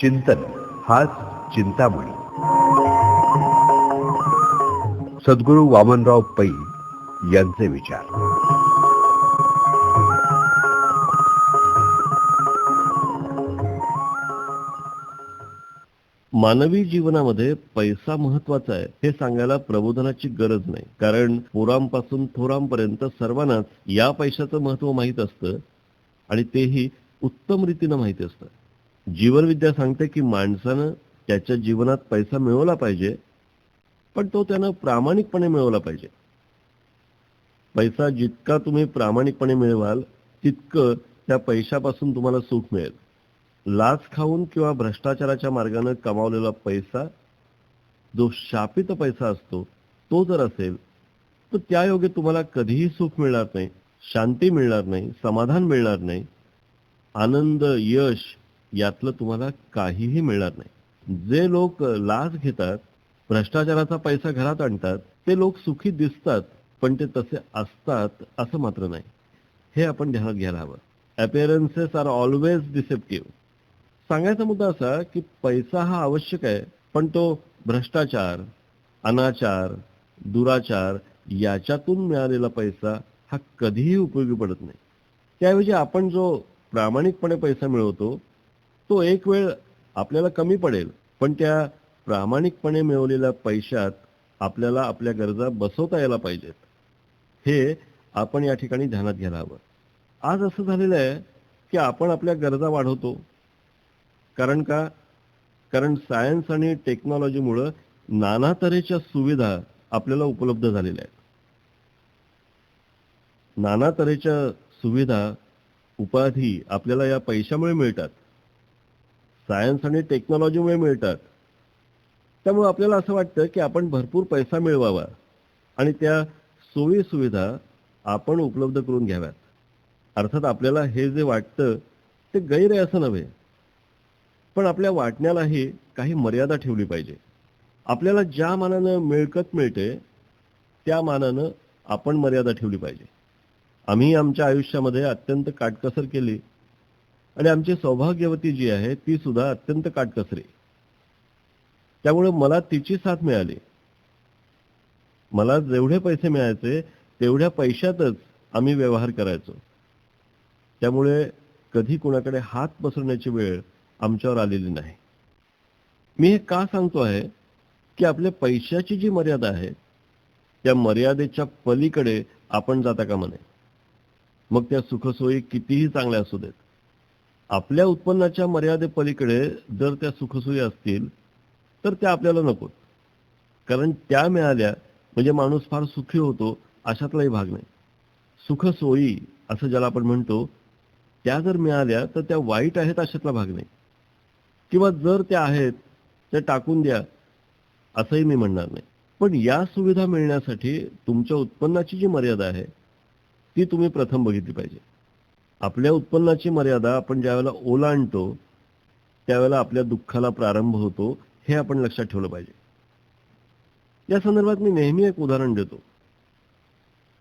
चिंतन हाच चिंतामणी. सद्गुरू वामनराव पै यांचे विचार. मानवी जीवनामध्ये पैसा महत्त्वाचा आहे हे सांगायला प्रबोधनाची गरज नाही. कारण पोरांपासून थोरांपर्यंत सर्वांनाच या पैशाचं महत्त्व माहीत असतं आणि तेही उत्तम रीतीनं माहिती असतं. जीवनविद्या सांगते की माणसानं त्याच्या जीवनात पैसा मिळवला पाहिजे पण तो त्यानं प्रामाणिकपणे मिळवला पाहिजे. पैसा जितका तुम्ही प्रामाणिकपणे मिळवाल तितकं त्या पैशापासून तुम्हाला सुख मिळेल. लाच खाऊन किंवा भ्रष्टाचाराच्या मार्गाने कमावलेला पैसा जो शापित पैसा असतो तो जर असेल तर त्या योगे तुम्हाला कधीही सुख मिळणार नाही शांती मिळणार नाही समाधान मिळणार नाही. आनंद यश यातलं तुम्हाला काहीही मिळणार नाही. जे लोक लाच घेतात भ्रष्टाचाराचा पैसा घरात आणतात ते लोक सुखी दिसतात पण ते तसे असतात असं मात्र नाही. हे आपण ध्यानात घ्यायला हवं. अपिअरन्सेस आर ऑलवेज डिसेप्टिव्ह सांगायचा मुद्दा असा की पैसा हा आवश्यक आहे पण तो भ्रष्टाचार अनाचार दुराचार याच्यातून मिळालेला पैसा हा कधीही उपयोगी पडत नाही. त्याऐवजी आपण जो प्रामाणिकपणे पैसा मिळवतो तो एक वेळ आपल्याला कमी पडेल पण त्या प्रामाणिकपणे मिळवलेल्या पैशात आपल्याला आपल्या गरजा बसवता यायला पाहिजेत. हे आपण या ठिकाणी ध्यानात घ्यायला हवं. आज असं झालेलं आहे की आपण आपल्या गरजा वाढवतो कारण का? कारण सायन्स आणि टेक्नॉलॉजीमुळं नाना तऱ्हेच्या सुविधा आपल्याला उपलब्ध झालेल्या आहेत. नाना तऱ्हेच्या सुविधा उपाधी आपल्याला या पैशामुळे मिळतात. सायन्स आणि टेक्नॉलॉजीमुळे मिळतात. त्यामुळे आपल्याला असं वाटतं की आपण भरपूर पैसा मिळवावा आणि त्या सोयी सुविधा आपण उपलब्ध करून घ्याव्यात. अर्थात आपल्याला हे जे वाटतं ते गैर आहे असं नव्हे. पण आपल्या वाटण्यालाही काही मर्यादा ठेवली पाहिजे. आपल्याला ज्या मानानं मिळकत मिळते त्या मानानं आपण मर्यादा ठेवली पाहिजे. आम्ही आमच्या आयुष्यामध्ये अत्यंत काटकसर केली आणि आमची सौभाग्यवती जी आहे ती सुद्धा अत्यंत काटकसरी. त्यामुळे मला तिची साथ मिळाली. मला जेवढे पैसे मिळायचे तेवढ्या पैशातच आम्ही व्यवहार करायचो. त्यामुळे कधी कुणाकडे हात पसरण्याची वेळ आमच्यावर आलेली नाही. मी हे का सांगतो आहे? की आपल्या पैशाची जी मर्यादा आहे त्या मर्यादेच्या पलीकडे आपण जाता का म्हणे मग त्या सुखसोयी कितीही चांगल्या असू देत आपल्या उत्पन्नाच्या मर्यादेपलीकडे जर त्या सुखसोयी असतील तर त्या आपल्याला नकोत. कारण त्या मिळाल्या म्हणजे माणूस फार सुखी होतो अशातलाही भाग नाही. सुखसोयी असं ज्याला आपण म्हणतो त्या जर मिळाल्या तर त्या वाईट आहेत अशातला भाग नाही. किंवा जर त्या आहेत त्या टाकून द्या असंही मी म्हणणार नाही. पण या सुविधा मिळण्यासाठी तुमच्या उत्पन्नाची जी मर्यादा आहे ती तुम्ही प्रथम बघितली पाहिजे. आपल्या उत्पन्नाची मर्यादा आपण ज्यावेळेला ओलांडतो त्यावेळेला आपल्या दुःखाला प्रारंभ होतो हे आपण लक्षात ठेवलं पाहिजे. या संदर्भात मी नेहमी एक उदाहरण देतो.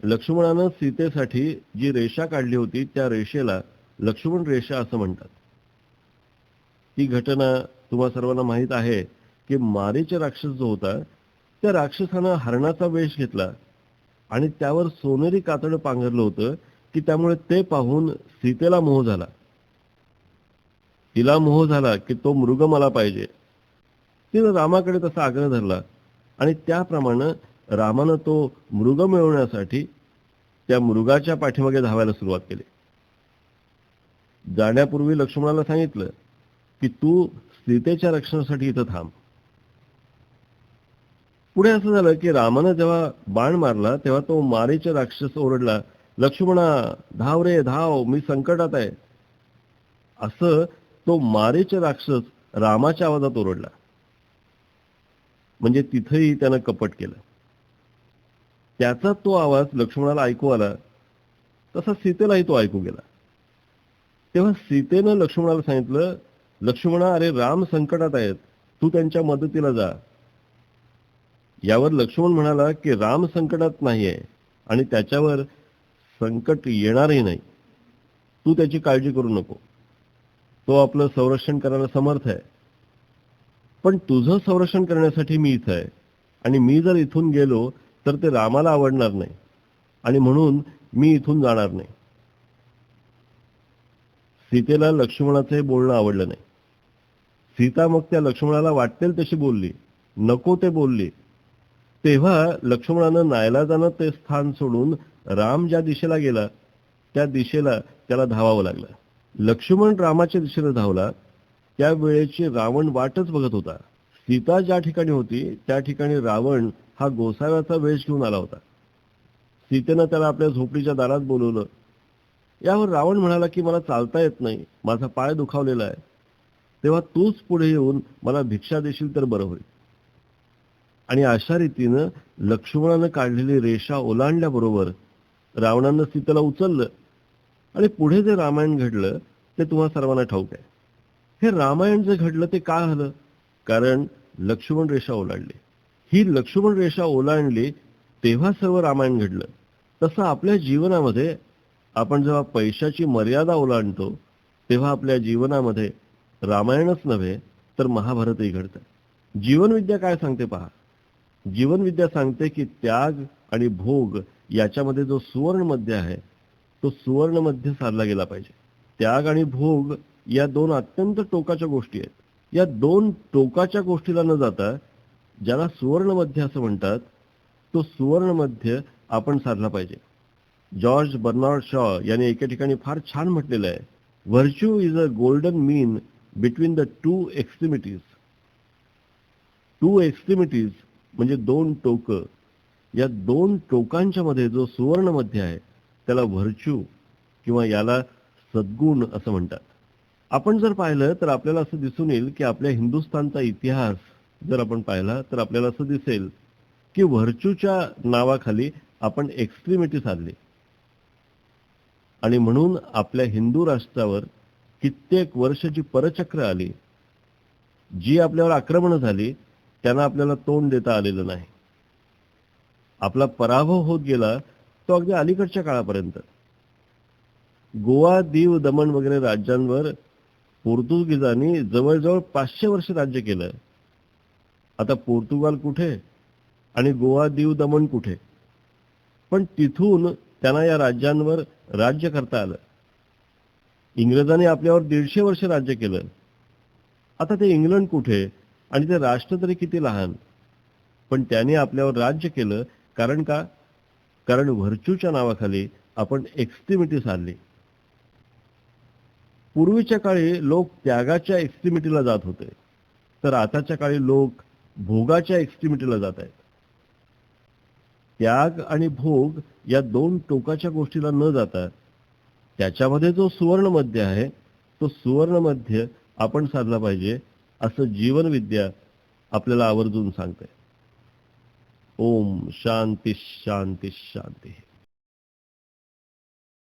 लक्ष्मणानं सीतेसाठी जी रेषा काढली होती त्या रेषेला लक्ष्मण रेषा असं म्हणतात. ही घटना तुम्हा सर्वांना माहीत आहे की मारीचा राक्षस जो होता त्या राक्षसानं हरणाचा वेश घेतला आणि त्यावर सोनेरी कातड पांघरलं होतं की त्यामुळे ते पाहून सीतेला मोह झाला. तिला मोह झाला की तो मृग मला पाहिजे. तिनं रामाकडे तसा आग्रह धरला आणि त्याप्रमाणे रामानं तो मृग मिळवण्यासाठी त्या मृगाच्या पाठीमागे धावायला सुरुवात केली. जाण्यापूर्वी लक्ष्मणाला सांगितलं की तू सीतेच्या रक्षणासाठी इथं थांब. पुढे असं झालं की रामानं जेव्हा बाण मारला तेव्हा तो मारेच्या राक्षस ओरडला लक्ष्मणा धाव रे धाव मी संकटात आहे. असं तो मारीचे राक्षस रामाच्या आवाजात ओरडला. म्हणजे तिथंही त्यानं कपट केलं. त्याचा तो आवाज लक्ष्मणाला ऐकू आला तसा सीतेलाही तो ऐकू गेला. तेव्हा सीतेनं लक्ष्मणाला सांगितलं लक्ष्मणा अरे राम संकटात आहेत. तू त्यांच्या मदतीला जा. यावर लक्ष्मण म्हणाला की राम संकटात नाहीये आणि त्याच्यावर संकट येणारही नाही. तू त्याची काळजी करू नको. तो आपलं संरक्षण करायला समर्थ आहे. पण तुझं संरक्षण करण्यासाठी मी इथं आहे. आणि मी जर इथून गेलो तर ते रामाला आवडणार नाही. आणि म्हणून मी इथून जाणार नाही. सीतेला लक्ष्मणाचं हे बोलणं आवडलं नाही. सीता मग त्या लक्ष्मणाला वाटेल तशी बोलली नको ते बोलली. तेव्हा लक्ष्मणानं नायलाजानं ते स्थान सोडून राम ज्या दिशेला गेला त्या दिशेला त्याला धावावं लागलं. लक्ष्मण रामाच्या दिशेने धावला त्या वेळेची रावण वाटच बघत होता. सीता ज्या ठिकाणी होती त्या ठिकाणी रावण हा गोसाव्याचा वेश घेऊन आला होता. सीतेनं त्याला आपल्या झोपडीच्या दारात बोलवलं. यावर रावण म्हणाला की मला चालता येत नाही. माझा पाय दुखावलेला आहे. तेव्हा तूच पुढे येऊन मला भिक्षा देशील तर बरं होईल. आणि अशा रीतीनं लक्ष्मणानं काढलेली रेषा ओलांडल्याबरोबर रावणानं सीतेला उचललं. आणि पुढे जे रामायण घडलं ते तुम्हा सर्वांना ठाऊक आहे. हे रामायण जे घडलं ते का झालं? कारण लक्ष्मण रेषा ओलांडली. ही लक्ष्मण रेषा ओलांडली तेव्हा सर्व रामायण घडलं. तसं आपल्या जीवनामध्ये आपण जेव्हा पैशाची मर्यादा ओलांडतो तेव्हा आपल्या जीवनामध्ये रामायणच नव्हे तर महाभारतही घडतं. जीवनविद्या काय सांगते पहा? जीवनविद्या सांगते की त्याग आणि भोग याच्यामध्ये जो सुवर्ण मध्य आहे तो सुवर्ण मध्य साधला गेला पाहिजे. त्याग आणि भोग या दोन अत्यंत टोकाच्या गोष्टी आहेत. या दोन टोकाच्या गोष्टीला न जाता ज्याला सुवर्ण मध्य असं म्हणतात तो सुवर्ण मध्य आपण साधला पाहिजे. जॉर्ज बर्नार्ड शॉ यांनी एके ठिकाणी फार छान म्हटलेलं आहे virtue is a golden mean between the two extremities two extremities म्हणजे दोन टोक. या दोन टोकांच्या मध्ये जो सुवर्ण मध्य आहे त्याला व्हर्च्यू किंवा याला सद्गुण असं म्हणतात. आपण जर पाहिलं तर आपल्याला असं दिसून येईल की आपल्या हिंदुस्थानचा इतिहास जर आपण पाहिला तर आपल्याला असं दिसेल की व्हर्च्यूच्या नावाखाली आपण एक्स्ट्रीमिटी साधली. आणि म्हणून आपल्या हिंदू राष्ट्रावर कित्येक वर्षाची परचक्र आली. जी आपल्यावर आक्रमण झाली त्यांना आपल्याला तोंड देता आलेलं नाही. आपला पराभव होत गेला तो अगदी अलीकडच्या काळापर्यंत. गोवा दीव दमण वगैरे राज्यांवर पोर्तुगीजांनी जवळजवळ पाचशे वर्ष राज्य केलं. आता पोर्तुगाल कुठे? आणि गोवा दीव दमण कुठे? पण तिथून त्यांना या राज्यांवर राज्य करता आलं. इंग्रजांनी आपल्यावर दीडशे वर्ष राज्य केलं. आता ते इंग्लंड कुठे? आणि ते राष्ट्र तरी किती लहान? पण त्याने आपल्यावर राज्य केलं कारण का? कारण व्हर्च्यूच्या नावाखाली आपण एक्स्ट्रीमिटी साधली. पूर्वीच्या काळी लोक त्यागाच्या एक्स्ट्रीमिटीला जात होते. तर आताच्या काळी लोक भोगाच्या एक्स्ट्रीमिटीला जात आहेत. त्याग आणि भोग या दोन टोकाच्या गोष्टीला न जाता त्याच्यामध्ये जो सुवर्ण मध्य आहे तो सुवर्ण मध्य आपण साधला पाहिजे असं जीवनविद्या आपल्याला आवर्जून सांगते ओम शांती शांती शांती.